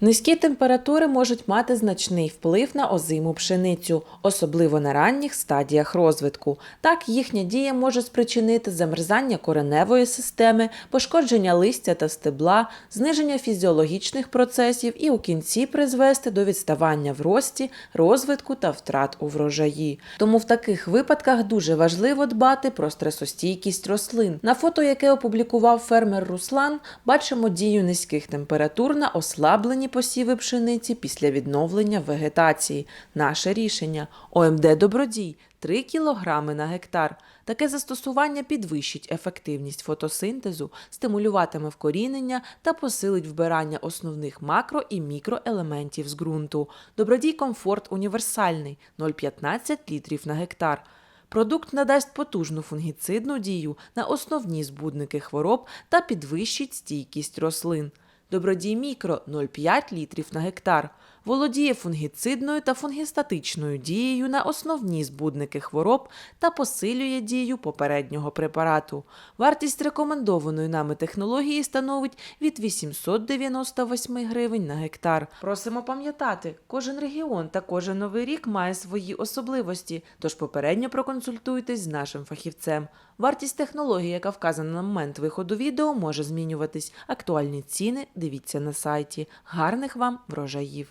Низькі температури можуть мати значний вплив на озиму пшеницю, особливо на ранніх стадіях розвитку. Так, їхня дія може спричинити замерзання кореневої системи, пошкодження листя та стебла, зниження фізіологічних процесів і у кінці призвести до відставання в рості, розвитку та втрат у врожаї. Тому в таких випадках дуже важливо дбати про стресостійкість рослин. На фото, яке опублікував фермер Руслан, бачимо дію низьких температур на ослаблені посіви пшениці після відновлення вегетації. Наше рішення ОМД Добродій 3 кг на гектар. Таке застосування підвищить ефективність фотосинтезу, стимулюватиме вкорінення та посилить вбирання основних макро і мікроелементів з ґрунту. Добродій комфорт універсальний 0,15 літрів на гектар. Продукт надасть потужну фунгіцидну дію на основні збудники хвороб та підвищить стійкість рослин. Добродій мікро 0,5 літрів на гектар. Володіє фунгіцидною та фунгістатичною дією на основні збудники хвороб та посилює дію попереднього препарату. Вартість рекомендованої нами технології становить від 898 гривень на гектар. Просимо пам'ятати, кожен регіон та кожен новий рік має свої особливості, тож попередньо проконсультуйтесь з нашим фахівцем. Вартість технології, яка вказана на момент виходу відео, може змінюватись. Актуальні ціни дивіться на сайті. Гарних вам врожаїв!